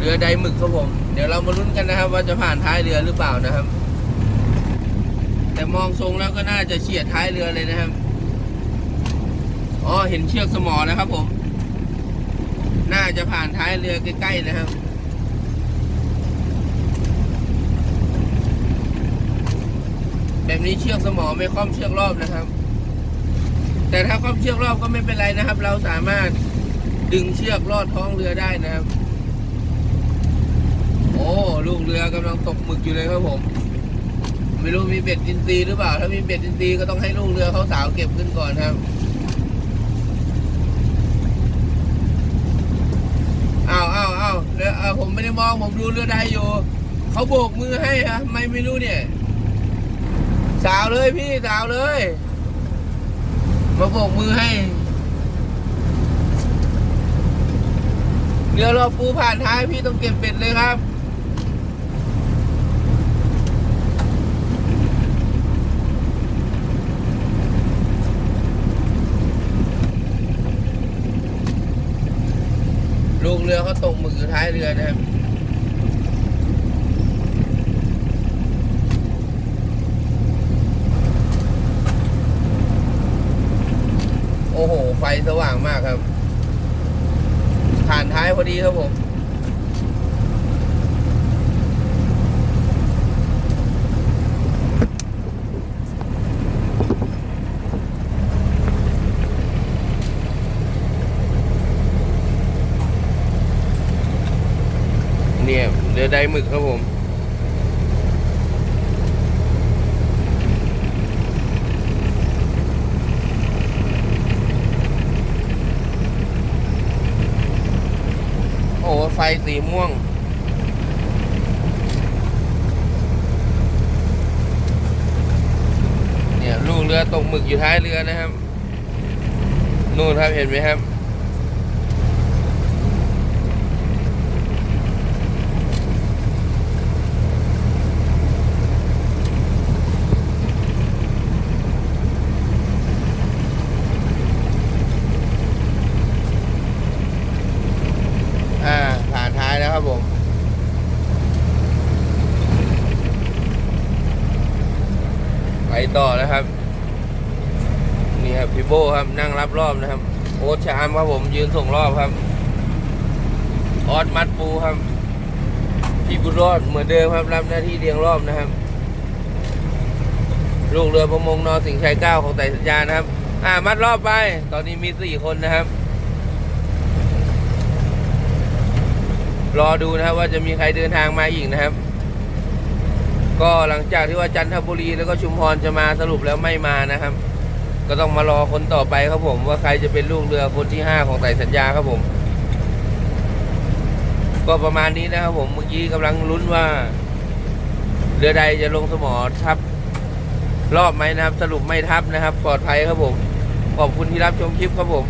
เรือใดหมึกครับผม เดี๋ยวเรามาลุ้นกันนะครับ ว่าจะผ่านท้ายเรือหรือเปล่านะครับ แต่มองทรงแล้วก็น่าจะเฉียดท้ายเรือเลยนะครับอ๋อเห็นเชือกสมอนะครับผม น่าจะผ่านท้ายเรือใกล้ๆนะครับแบบนี้เชือกสมอไม่คล่อมเชือกรอบนะครับ แต่ถ้าคล่อมเชือกรอบก็ไม่เป็นไรนะครับ เราสามารถดึงเชือกลอดท้องเรือได้นะครับ รือกำลังตกหมึกอยู่เลยครับผม ไม่รู้มีเบ็ดอินทรีหรือเปล่า ถ้ามีเบ็ดอินทรีก็ต้องให้ลูกเรือเขาสาวเก็บขึ้นก่อนครับอ้าวอ้าวอ้าวเรือผมไม่ได้มองผมดูเรือใดอยู่เขาโบกมือให้อะไม่ไม่รู้เนี่ย สาวเลยพี่สาวเลย มาโบกมือให้เดี๋ยวเราปูผ่านท้ายพี่ต้องเก็บเบ็ดเลยครับ ลูกเรือเขาตกหมึกอยู่ท้ายเรือนะครับโอ้โห ไฟสว่างมากครับ ผ่านท้ายพอดีครับผม เนี่ยเรือใดหมึกครับผมโอ้ไฟสีม่วง เนี่ยลูกเรือตกหมึกอยู่ท้ายเรือนะครับ นู่นครับเห็นไหมครับ อ่า ผ่า นท้ายแล้วครับผมไปต่อนะครับ นี่ครับพี่โบครับนั่งรับรอบนะครับ โอ๊ตชามครับผมยืนส่งรอบครับออสมัดปูครับ พี่บุญรอดเหมือนเดิมครับรับหน้าที่เรียงรอบนะครับ ลูกเรือประมงนอสิงห์ชัยเก้าของไต่สัญญานะครับ อ่ามัดรอบไป ตอนนี้มีสี่คนนะครับ รอดูนะครับว่าจะมีใครเดินทางมาอีกนะครับ ก็หลังจากที่ว่าจันทบุรีแล้วก็ชุมพรจะมาสรุปแล้วไม่มานะครับ ก็ต้องมารอคนต่อไปครับผมว่าใครจะเป็นลูกเรือคนที่ห้าของไต่สัญญาครับผม ก็ประมาณนี้นะครับผมเมื่อกี้กำลังลุ้นว่า เรือใดจะลงสมอทับ รอบไหมนะครับ สรุปไม่ทับนะครับ ปลอดภัยครับผม ขอบคุณที่รับชมคลิปครับผม